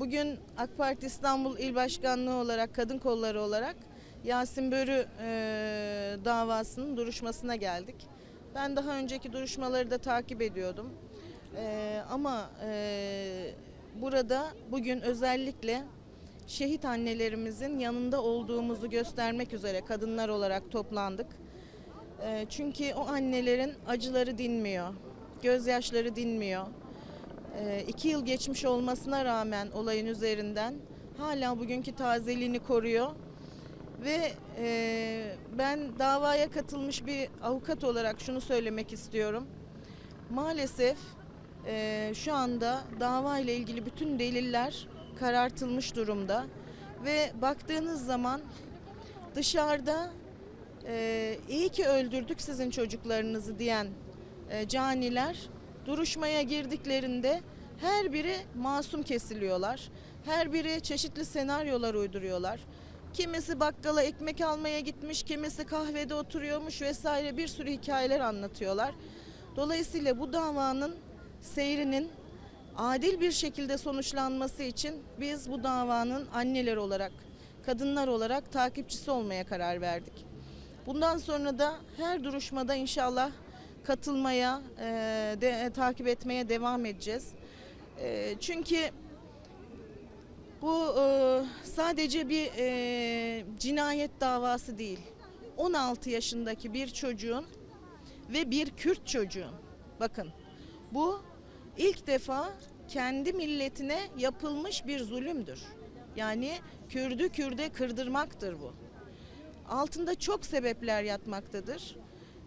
bugün AK Parti İstanbul İl Başkanlığı olarak, kadın kolları olarak Yasin Börü e, davasının duruşmasına geldik. Ben daha önceki duruşmaları da takip ediyordum. E, ama e, burada bugün özellikle şehit annelerimizin yanında olduğumuzu göstermek üzere kadınlar olarak toplandık. E, çünkü o annelerin acıları dinmiyor, gözyaşları dinmiyor. E, iki yıl geçmiş olmasına rağmen olayın üzerinden hala bugünkü tazeliğini koruyor. Ve e, ben davaya katılmış bir avukat olarak şunu söylemek istiyorum. Maalesef e, şu anda dava ile ilgili bütün deliller karartılmış durumda ve baktığınız zaman dışarıda e, iyi ki öldürdük sizin çocuklarınızı diyen e, caniler duruşmaya girdiklerinde her biri masum kesiliyorlar. Her biri çeşitli senaryolar uyduruyorlar. Kimisi bakkala ekmek almaya gitmiş, kimisi kahvede oturuyormuş vesaire bir sürü hikayeler anlatıyorlar. Dolayısıyla bu davanın seyrinin adil bir şekilde sonuçlanması için biz bu davanın anneler olarak, kadınlar olarak takipçisi olmaya karar verdik. Bundan sonra da her duruşmada inşallah katılmaya, e, de, takip etmeye devam edeceğiz. E, çünkü bu e, sadece bir e, cinayet davası değil. 16 yaşındaki bir çocuğun ve bir Kürt çocuğun. Bakın bu ilk defa kendi milletine yapılmış bir zulümdür. Yani Kürdü Kürde kırdırmaktır bu. Altında çok sebepler yatmaktadır.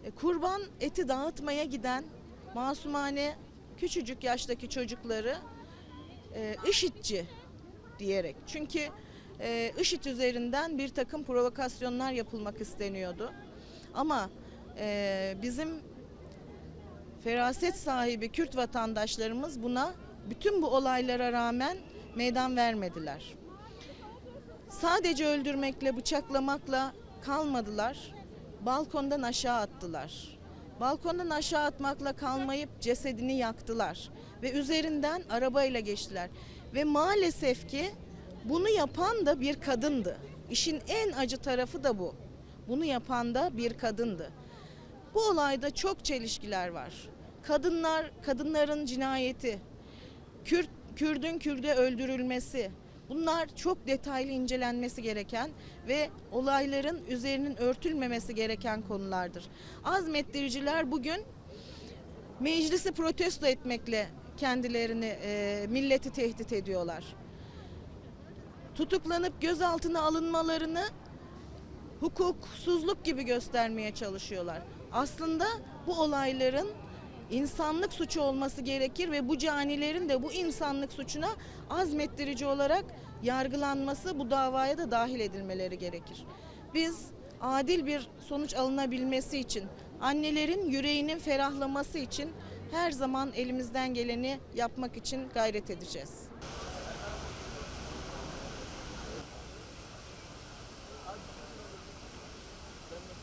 E, Kurban eti dağıtmaya giden masumane küçücük yaştaki çocukları e, IŞİD'ci diyerek. Çünkü e, IŞİD üzerinden bir takım provokasyonlar yapılmak isteniyordu. Ama e, bizim feraset sahibi Kürt vatandaşlarımız buna bütün bu olaylara rağmen meydan vermediler. Sadece öldürmekle, bıçaklamakla kalmadılar. Balkondan aşağı attılar. Balkondan aşağı atmakla kalmayıp cesedini yaktılar ve üzerinden arabayla geçtiler. Ve maalesef ki bunu yapan da bir kadındı. İşin en acı tarafı da bu. Bunu yapan da bir kadındı. Bu olayda çok çelişkiler var. Kadınlar, kadınların cinayeti, Kürt, Kürdün Kürde öldürülmesi, bunlar çok detaylı incelenmesi gereken ve olayların üzerinin örtülmemesi gereken konulardır. Azmettiriciler bugün meclisi protesto etmekle kendilerini, e, milleti tehdit ediyorlar. Tutuklanıp gözaltına alınmalarını hukuksuzluk gibi göstermeye çalışıyorlar. Aslında bu olayların insanlık suçu olması gerekir ve bu canilerin de bu insanlık suçuna azmettirici olarak yargılanması, bu davaya da dahil edilmeleri gerekir. Biz adil bir sonuç alınabilmesi için, annelerin yüreğinin ferahlaması için her zaman elimizden geleni yapmak için gayret edeceğiz.